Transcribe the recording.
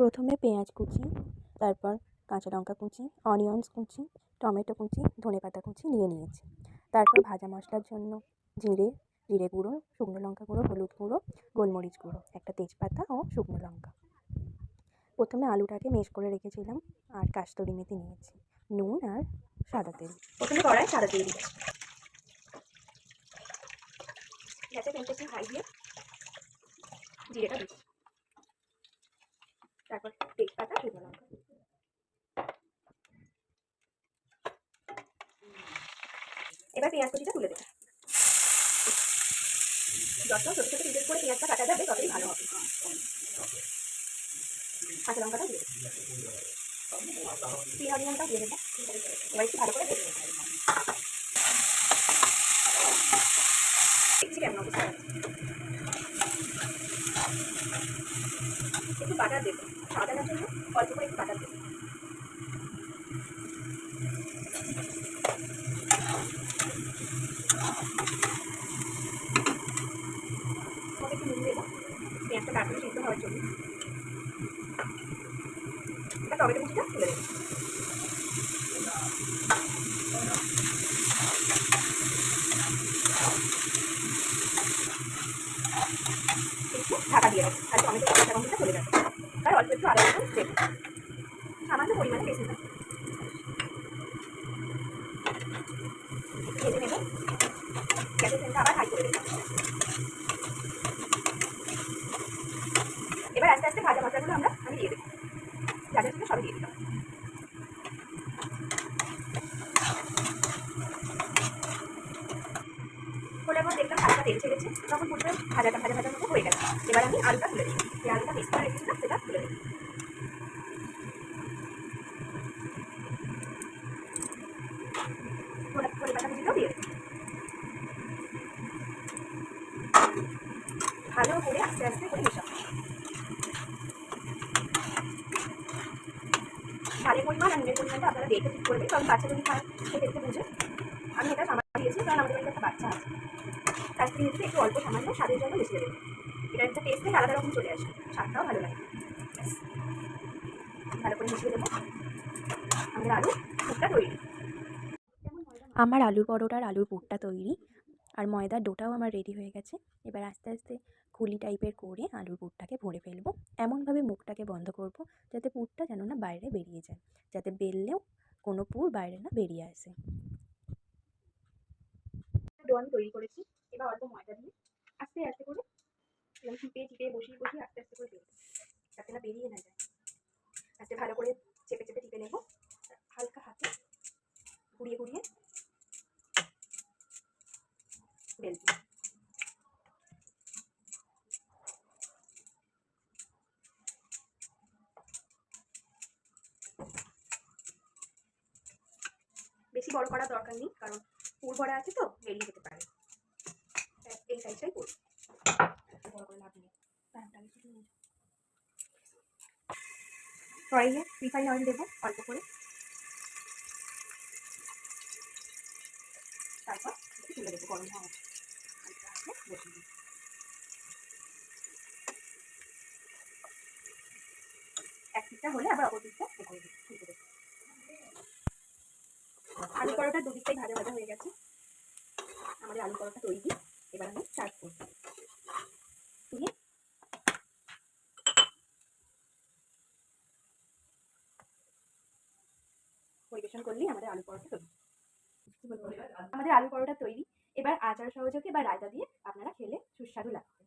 প্রথমে পেঁয়াজ কুচি, তারপর কাঁচা লঙ্কা কুচি, অনিয়নস কুচি, টমেটো কুচি, ধনেপাতা কুচি নিয়ে নিয়েছি। তারপর ভাজা মশলার জন্য জিরে জিরে গুঁড়ো, শুকনো লঙ্কা গুঁড়ো, হলুদ গুঁড়ো, গোলমরিচ গুঁড়ো, একটা তেজপাতা ও শুকনো লঙ্কা। প্রথমে আলুটাকে মেশ করে রেখেছিলাম আর কাস্তুরি মেথি নিয়েছি, নুন আর সাদা তেল। প্রথমে কড়াই সাদা তেল একটু হাই দিয়ে জিরেটা দিচ্ছি। তারপর তেজপাতা শুকনো লঙ্কা। এবার পেঁয়াজ কুচিটা তুলে দেবো। যত ছোটো ছোটো পিসেস করে পেঁয়াজটা কাটা যাবে, ততই ভালো হবে। কাঁচা লঙ্কাটা দিয়ে দেবো। তিন দিয়ে দেবো। এবার একটু ভালো করে দেখে দেখছি কেমন অবস্থা আছে একটু বাটার দেবো। সাদাটার জন্য অল্প করে একটু বাটার দেবো। হওয়ার জন্য। একটু ঢাকা দিয়ে আর টমেটো কাঁচা গন্ধটা চলে যাবে আর অল্প একটু আদা রসুন দেবো সামান্য পরিমাণে বেশি না একটু ভেজে নেব গ্যাসের ফ্লেমটা আবার হাই করে দেবো এবার আস্তে আস্তে ভাজা মশলাগুলো আমরা আমি দিয়ে দেবো। যা যা সবই দিয়ে দিলাম। খোলার পর দেখলাম হালকা তেল ছেড়েছে, তখন বুঝলাম ভাজাটা ভাজা ভাজার মতো হয়ে গেছে। এবার আমি আলুটা তুলে দিই যে আলুটা পেস্ট করে রেখেছিলাম, সেটা তুলে দিই ভালো করে আস্তে আস্তে করে মেশাবো ঝালের পরিমাণ আর নুনের পরিমাণটা আপনারা দেখে ঠিক করবেন, কারণ বাচ্চা যদি খায় সে দেখতে বুঝে আমি এটা সামান্য দিয়েছি, কারণ আমাদের একটা বাচ্চা আছে। কাশ্মীরি মিষ্টি একটু অল্প সামান্য স্বাদের জন্য মিশিয়ে দেবেন। এটা একটা টেস্টে আলাদা রকম চলে আসে, স্বাদটাও ভালো লাগে। ভালো করে মিশিয়ে দেবো। আমাদের আলু খুবটা তৈরি। আমার আলুর পরোটার আলুর পুরটা তৈরি। আর ময়দার ডোটাও আমার রেডি হয়ে গেছে। এবার আস্তে আস্তে খুলি টাইপের করে আলুর পুরটাকে ভরে ফেলব। এমনভাবে মুখটাকে বন্ধ করব যাতে পুরটা যেন না বাইরে বেরিয়ে যায়, যাতে বেললেও কোনো পুর বাইরে না বেরিয়ে আসে। তৈরি করেছি, এবার অল্প ময়দা দিয়ে আস্তে আস্তে করে চিপে চিপে বসিয়ে বসিয়ে আস্তে আস্তে করে যাতে না বেরিয়ে না যায়। আস্তে ভালো করে বেলবো বেশি বড় করার দরকার নেই, কারণ পুর ভরা আছে তো, বেরিয়ে যেতে পারে। এই সাইজটাই পুর বড় লাভ নেই। কড়াইয়ে রিফাইন অয়েল দেবো, অল্প করে। তারপর তুলে দেবো, গরম হওয়া আলু পরোটা দুদিকটাই ভাজা ভাজা হয়ে গেছে। আমাদের আলু পরোটা তৈরি। এবার আমি সার্ভ করব। পরিবেশন করলেই আমাদের আলু পরোটা তৈরি। আমাদের আলু পরোটা তৈরি। এবার আচার সহযোগে বা রায়তা দিয়ে আপনারা খেলে সুস্বাদু লাগবে